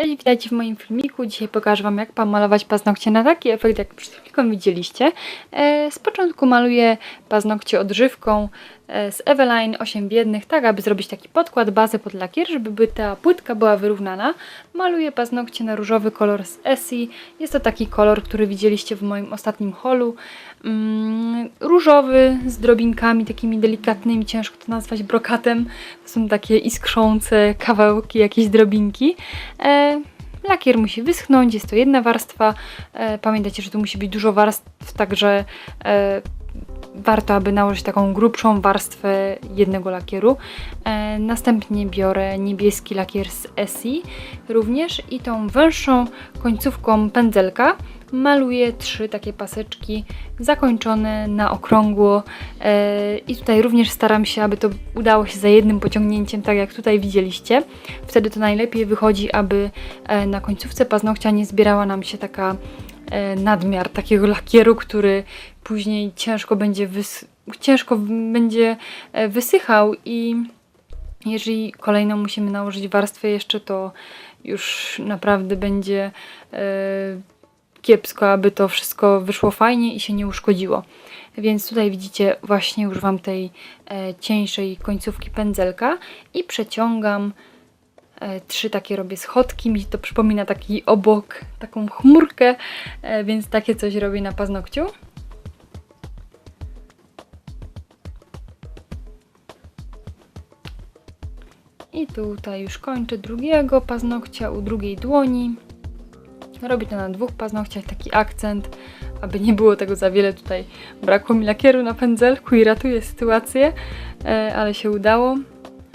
Cześć, witajcie w moim filmiku. Dzisiaj pokażę Wam, jak pomalować paznokcie na taki efekt, jak przed chwilką widzieliście. E, z początku maluję paznokcie odżywką z Eveline 8 biednych, tak aby zrobić taki podkład, bazę pod lakier, żeby ta płytka była wyrównana. Maluję paznokcie na różowy kolor z Essie. Jest to taki kolor, który widzieliście w moim ostatnim holu. Mm, różowy z drobinkami takimi delikatnymi, ciężko to nazwać brokatem. To są takie iskrzące kawałki, jakieś drobinki. E, lakier musi wyschnąć, jest to jedna warstwa. E, pamiętajcie, że tu musi być dużo warstw, także e, warto, aby nałożyć taką grubszą warstwę jednego lakieru. E, następnie biorę niebieski lakier z Essie również i tą węższą końcówką pędzelka maluję trzy takie paseczki zakończone na okrągło e, i tutaj również staram się, aby to udało się za jednym pociągnięciem, tak jak tutaj widzieliście. Wtedy to najlepiej wychodzi, aby e, na końcówce paznokcia nie zbierała nam się taka nadmiar takiego lakieru, który później ciężko będzie, wys- ciężko będzie e, wysychał i jeżeli kolejną musimy nałożyć warstwę jeszcze, to już naprawdę będzie e, kiepsko, aby to wszystko wyszło fajnie i się nie uszkodziło. Więc tutaj widzicie, właśnie używam tej e, cieńszej końcówki pędzelka i przeciągam trzy takie robię schodki. Mi to przypomina taki obok, taką chmurkę, więc takie coś robię na paznokciu. I tutaj już kończę drugiego paznokcia u drugiej dłoni. Robię to na dwóch paznokciach, taki akcent, aby nie było tego za wiele. Tutaj brakło mi lakieru na pędzelku i ratuję sytuację, e, ale się udało.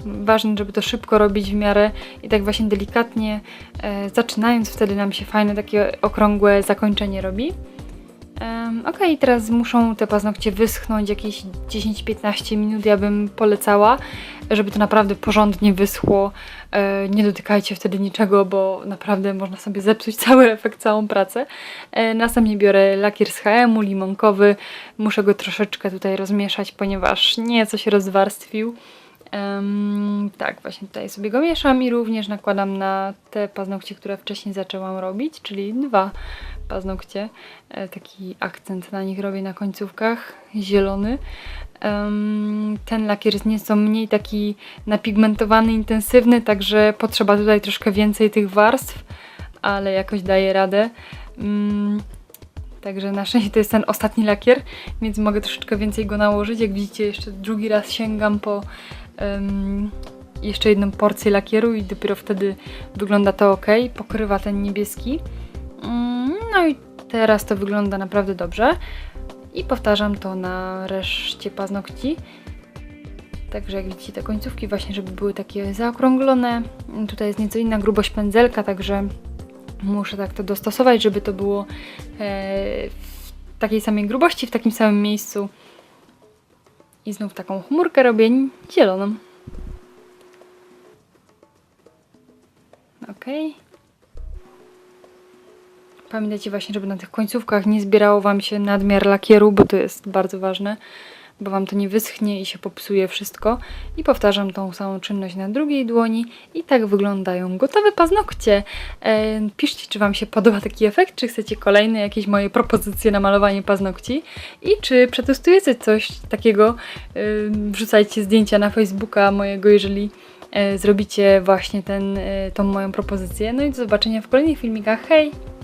Ważne, żeby to szybko robić w miarę i tak właśnie delikatnie e, zaczynając, wtedy nam się fajne takie okrągłe zakończenie robi. Ok, teraz muszą te paznokcie wyschnąć jakieś 10-15 minut, ja bym polecała, żeby to naprawdę porządnie wyschło. E, nie dotykajcie wtedy niczego, bo naprawdę można sobie zepsuć cały efekt, całą pracę. E, następnie biorę lakier z HM-u, limonkowy. Muszę go troszeczkę tutaj rozmieszać, ponieważ nieco się rozwarstwił. Em, tak, właśnie tutaj sobie go mieszam i również nakładam na te paznokcie, które wcześniej zaczęłam robić, czyli dwa paznokcie. E, taki akcent na nich robię na końcówkach, zielony. Em, ten lakier jest nieco mniej taki napigmentowany, intensywny, także potrzeba tutaj troszkę więcej tych warstw, ale jakoś daje radę. Mm, Także na szczęście to jest ten ostatni lakier, więc mogę troszeczkę więcej go nałożyć. Jak widzicie, jeszcze drugi raz sięgam po em, jeszcze jedną porcję lakieru i dopiero wtedy wygląda to ok. Pokrywa ten niebieski. Mm, No i teraz to wygląda naprawdę dobrze. I powtarzam to na reszcie paznokci. Także jak widzicie te końcówki właśnie, żeby były takie zaokrąglone. Tutaj jest nieco inna grubość pędzelka, także muszę tak to dostosować, żeby to było e, w takiej samej grubości, w takim samym miejscu. I znów taką chmurkę robię zieloną. Ok. Pamiętajcie właśnie, żeby na tych końcówkach nie zbierało Wam się nadmiar lakieru, bo to jest bardzo ważne, bo Wam to nie wyschnie i się popsuje wszystko. I powtarzam tą samą czynność na drugiej dłoni i tak wyglądają gotowe paznokcie. E, piszcie, czy Wam się podoba taki efekt, czy chcecie kolejne jakieś moje propozycje na malowanie paznokci i czy przetestujecie coś takiego. E, wrzucajcie zdjęcia na Facebooka mojego, jeżeli e, zrobicie właśnie ten, e, tą moją propozycję. No i do zobaczenia w kolejnych filmikach. Hej!